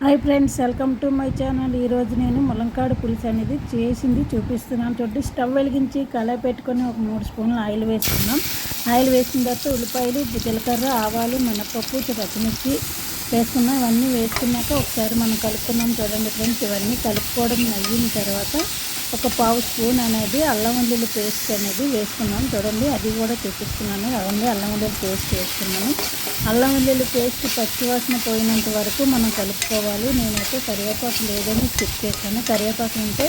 Hi friends welcome to my channel. ఈరోజు నేను ములంకాడు పులుసు అనేది చేసింది చూపిస్తున్నాను. చూడండి స్టవ్ వెలిగించి కళాయి పెట్టుకొని ఒక మూడు స్పూన్లు ఆయిల్ వేసుకున్నాం ఆయిల్ వేసిన తర్వాత ఉల్లిపాయలు జీలకర్ర ఆవాలు మినపప్పు పచ్చిమిర్చి వేసుకున్నాం ఇవన్నీ వేసుకున్నాక ఒకసారి మనం కలుపుకున్నాం చూడండి ఫ్రెండ్స్ ఇవన్నీ కలుపుకోవడం అయిన తర్వాత ఒక పావు స్పూన్ అనేది అల్లం వెల్లుల్లి పేస్ట్ అనేది వేసుకున్నాం చూడండి అది కూడా చూపిస్తున్నాను. అవన్నీ అల్లం వెల్లుల్లి పేస్ట్ వేసుకున్నాను. అల్లం వెల్లుల్లి పేస్ట్ పచ్చివాసన పోయినంత వరకు మనం కలుపుకోవాలి. నేనైతే కరివేపాకు లేదని చెక్ చేస్తాను కరివేపాకు ఉంటే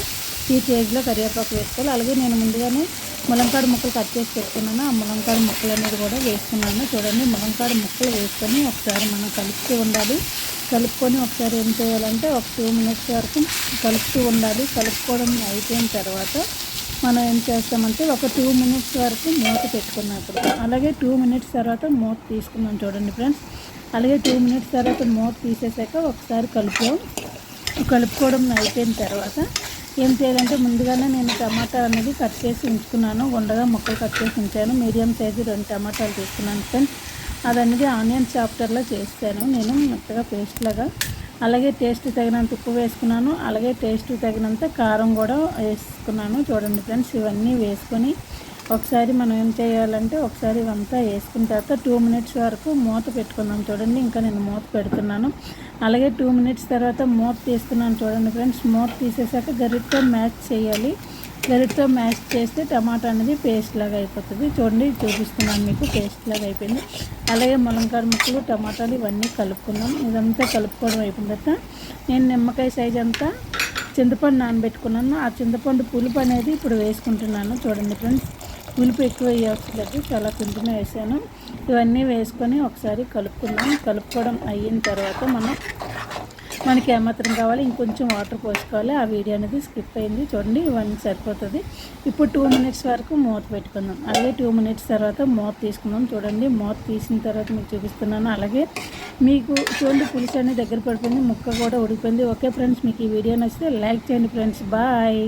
ఈ స్టేజ్లో కరివేపాకు వేసుకోవాలి. అలాగే నేను ముందుగానే ములంకాడు ముక్కలు కట్ చేసి పెట్టుకున్నాను. ఆ ములంకాడు ముక్కలు అనేది కూడా వేసుకున్నాను చూడండి ములంకాడు ముక్కలు వేసుకొని ఒకసారి మనం కలుపుతూ ఉండాలి. కలుపుకొని ఒకసారి ఏం చేయాలంటే ఒక టూ మినిట్స్ వరకు కలుపుతూ ఉండాలి. కలుపుకోవడం అయిపోయిన తర్వాత మనం ఏం చేస్తామంటే ఒక టూ మినిట్స్ వరకు మూత పెట్టుకున్నాం ఇప్పుడు. అలాగే టూ మినిట్స్ తర్వాత మూత తీసుకున్నాం చూడండి ఫ్రెండ్స్. అలాగే టూ మినిట్స్ తర్వాత మూత తీసేసాక ఒకసారి కలుపు కలుపుకోవడం అయిపోయిన తర్వాత ఏం చేయాలంటే ముందుగానే నేను టమాటా అనేది కట్ చేసి ఉంచుకున్నాను. ఉండగా ముక్కలు కట్ చేసి ఉంచాను. మీడియం సైజు రెండు టమాటాలు తీసుకున్నాను ఫ్రెండ్స్. అదనేది ఆనియన్ చాప్టర్లో చేస్తాను. నేను మెత్తగా పేస్ట్ లాగా. అలాగే టేస్ట్ తగినంత ఉప్పు వేసుకున్నాను. అలాగే టేస్ట్ తగినంత కారం కూడా వేసుకున్నాను. చూడండి ఫ్రెండ్స్ ఇవన్నీ వేసుకొని ఒకసారి మనం ఏం చేయాలంటే ఒకసారి ఇవంతా వేసుకున్న తర్వాత టూ మినిట్స్ వరకు మూత పెట్టుకుందాం చూడండి. ఇంకా నేను మూత పెడుతున్నాను. అలాగే టూ మినిట్స్ తర్వాత మూత తీస్తున్నాను చూడండి ఫ్రెండ్స్. మూత తీసేసాక గరిటతో మ్యాచ్ చేయాలి. గరిటతో మ్యాష్ చేస్తే టమాటా అనేది పేస్ట్ లాగా అయిపోతుంది. చూడండి చూపిస్తున్నాను మీకు పేస్ట్ లాగా అయిపోయింది. అలాగే ములంకాడ ముక్కలు టమాటాలు ఇవన్నీ కలుపుకున్నాం ఇదంతా కలుపుకోవడం అయిపోయిన తర్వాత నేను నిమ్మకాయ సైజ్ అంతా చింతపండు నానబెట్టుకున్నాను. ఆ చింతపండు పులుపు అనేది ఇప్పుడు వేసుకుంటున్నాను చూడండి ఫ్రెండ్స్. పులుపు ఎక్కువ వేయవసలేదు చాలా కొంచెమే వేసాను. ఇవన్నీ వేసుకొని ఒకసారి కలుపుకున్నాం కలుపుకోవడం అయిన తర్వాత మనం మనకి ఏమాత్రం కావాలి ఇంకొంచెం వాటర్ పోసుకోవాలి. ఆ వీడియో అనేది స్కిప్ అయింది. చూడండి ఇవన్నీ సరిపోతుంది. ఇప్పుడు టూ మినిట్స్ వరకు మూత పెట్టుకుందాం. అలాగే టూ మినిట్స్ తర్వాత మూత తీసుకుందాం. చూడండి మూత తీసిన తర్వాత మీకు చూపిస్తున్నాను. అలాగే మీకు చూడండి పులుసు అనేది దగ్గర పడిపోయింది ముక్క కూడా ఉడిపోయింది ఓకే ఫ్రెండ్స్ మీకు ఈ వీడియో నచ్చితే లైక్ చేయండి ఫ్రెండ్స్. బాయ్.